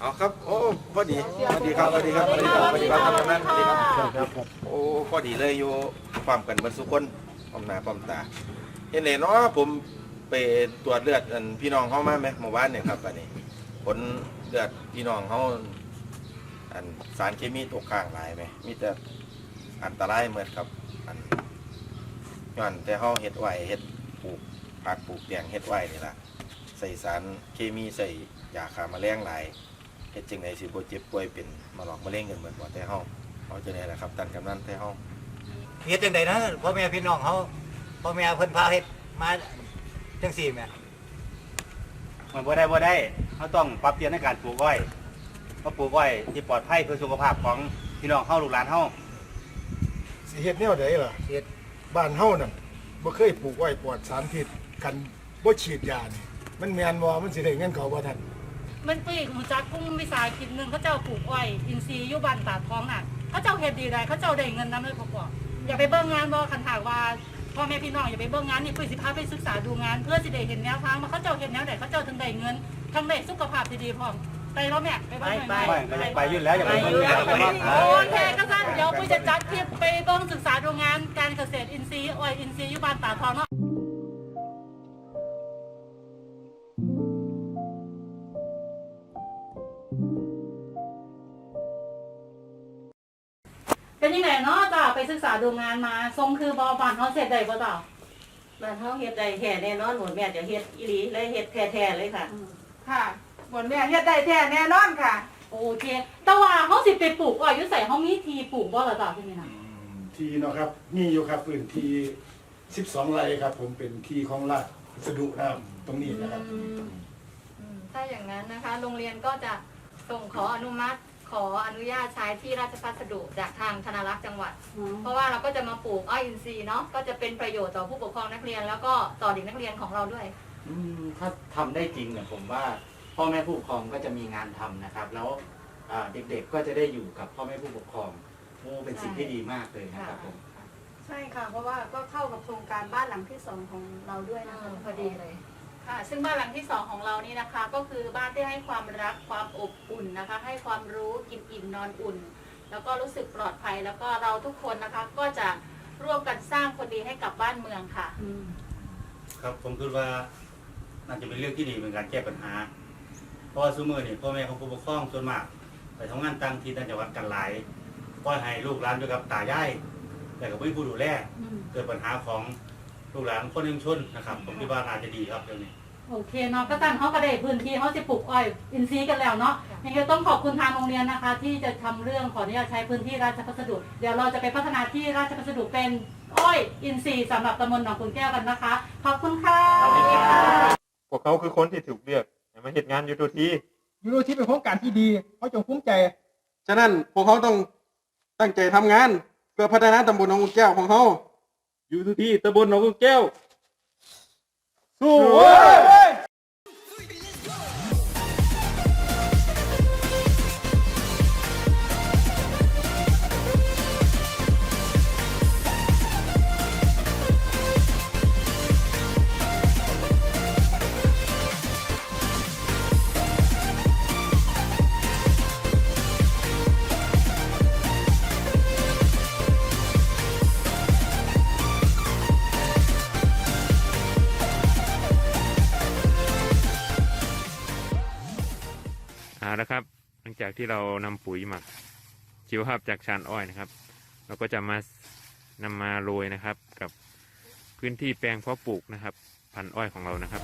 เอาครับ โอ้พอดีพอดีครับพอดีครับพอดีครับพอดีครับท่านนั้นพอดีครับโอ้พอดีเลยอยู่ความกันเบรรสุคนพร้อมหน้าพร้อมตาเห็นเลยเนาะผมไปตรวจเลือดอันพี่น้องเขามาไหมเมื่อวานเนี่ยครับอันนี้ผลเลือดพี่น้องเขาอันสารเคมีตกค้างหลายไหมมีแต่อันตรายเหมือนครับอันย้อนแต่เขาเฮ็ดไว้เฮ็ดปลูกผักปลูกแดงเฮ็ดไว้นี่แหละใส่สารเคมีใส่ยาฆ่าแมลงหลาย ฮ็ดจังไดสิบ่เจ็บป่วยเป็นมาหลอกมะเร็งกันเหมือนบ่แต่เฮาเขาจะได้ล่ะครับตันกำนันแต่เฮาเฮ็ดจังไดนะพ่อแม่พี่น้องเขาพ่อแม่เพิ่นพาเฮ็ดมาจังซี่แม่มันบ่ได้บ่ได้เขาต้องปรับเปลี่ยนในการปลูกอ้อยเพราะปลูกอ้อยที่ปลอดภัยเพื่อสุขภาพของพี่น้องเฮาลูกหลานเฮาสิเฮ็ดแนวใดล่ะเฮ็ดบ้านเฮานั่นบ่เคยปลูกไว้ปลอดสารพิษกันบ่ฉีดยานี่มันแม่นบ่มันสิได้เงินเขาบ่ทัน มันปีกหูจักกุ้งวิสาหกิจหนึ่งเขาเจ้าปลูกอ้อยอินทรีย์อยู่บ้านตาดทองน่ะเขาเจ้าเฮ็ดดีได้เขาเจ้าได้เงินนำเลยพอๆอย่าไปเบิ่งงานบ่คันถากว่าพ่อแม่พี่น้องอย่าไปเบิ่งงานนี่ปุ้ยสิพาไปศึกษาดูงาน เพื่อสิได้เห็นแนวทางว่าเขาเจ้าเฮ็ดแนวใดเขาเจ้าถึงได้เงินทั้งได้สุขภาพที่ดีพร้อมไปแล้วแม่ไปบ้านหน่อยไม่ก็ยังไปอยู่แล้วอย่าไปเบิ่งงานแต่ว่าโอเคก็สั้นเดี๋ยวปุ้ยจะจัดคลิปไปเบิ่งศึกษาดูงานการเกษตรอินทรีย์อ้อยอินทรีย์อยู่บ้านตาดทองเนาะ นยังไงเนาะจ้าไปศึกษาดูงานมา ทรงคือบอบานเขาเสร็จได้ป่ะจ้าบ้านเฮาเฮ็ดได้แท้แน่นอนหมดแม่จะเฮ็ดอีหลีเลยเฮ็ดแท้ๆเลยค่ะ ค่ะบนแม่เฮ็ดได้แท้แน่นอนค่ะ โอเค แต่ว่าเขาสิไปปลูกอ้อยอยุ่ใส่เขามีทีปลูกบ่ล่ะจ้าพี่นี่นะที่เนาะครับมีอยู่ครับพื้นที่ 12 ไร่ครับ ผมเป็นที่ของราชพัสดุนะครับตรงนี้นะครับอืมอืม ถ้าอย่างนั้นนะคะ โรงเรียนก็จะส่งขออนุมัติ ขออนุญาตใช้ที่ราชพัสดุจากทางธนารักษ์จังหวัด เพราะว่าเราก็จะมาปลูกอ้อยอินทรีย์เนาะก็จะเป็นประโยชน์ต่อผู้ปกครองนักเรียน แล้วก็ต่อเด็กนักเรียนของเราด้วย อืมถ้าทำได้จริงเนี่ยผมว่าพ่อแม่ผู้ปกครองก็จะมีงานทำนะครับ แล้วอ่าเด็กๆก็จะได้อยู่กับพ่อแม่ผู้ปกครองโอ้เป็นสิ่งที่ดีมากเลยนะครับผมใช่ค่ะ เพราะว่าก็เข้ากับโครงการบ้านหลังที่สองของเราด้วยนะคะพอดีเลย ค่ะซึ่งบ้านหลังที่สองของเรานี่นะคะ ก็คือบ้านที่ให้ความรักความอบอุ่นนะคะ ให้ความรู้กินอิ่มนอนอุ่น แล้วก็รู้สึกปลอดภัยแล้วก็เราทุกคนนะคะ ก็จะร่วมกันสร้างคนดีให้กับบ้านเมืองค่ะ ครับผมคิดว่าน่าจะเป็นเรื่องที่ดีเป็นการแก้ปัญหา เพราะว่าซุมือนี่พ่อแม่ของผู้ปกครองส่วนมาก ไปทำงานต่างที่ต่างจังหวัดกันหลายปล่อยให้ลูกหลานอยู่กับตายายแต่กับผู้ผู้ดูแลเกิดปัญหาของลูกหลานคนในชุมชนนะครับ ผมคิดว่าน่าจะดีครับเรื่องนี้ โอเคเนาะก็ตันเขาก็ได้พื้นที่เขาจะปลูกอ้อยอินทรีย์กันแล้วเนาะยังไงต้องขอบคุณทางโรงเรียนนะคะ ที่จะทำเรื่องขออนุญาตใช้พื้นที่ราชพัสดุ เดี๋ยวเราจะไปพัฒนาที่ราชพัสดุเป็นอ้อยอินทรีย์สำหรับตำบลหนองคุณแก้วกันนะคะ ขอบคุณค่ะพวกเขาคือคนที่ถูกเลือกให้มาเหตุงานอยู่ทุกทียูโรที่เป็นโครงการที่ดีเขาจงภูมิใจ ฉะนั้นพวกเขาต้องตั้งใจทำงาน เพื่อพัฒนาตำบลหนองกุแก้วของเขาอยู่ทุกที่ตำบลหนองกุแก้ว สู้เอาละครับ หลังจากที่เรานำปุ๋ยหมักชีวภาพจากชานอ้อยนะครับ เราก็จะมานำมาโรยนะครับ กับพื้นที่แปลงเพาะปลูกนะครับ พันอ้อยของเรานะครับ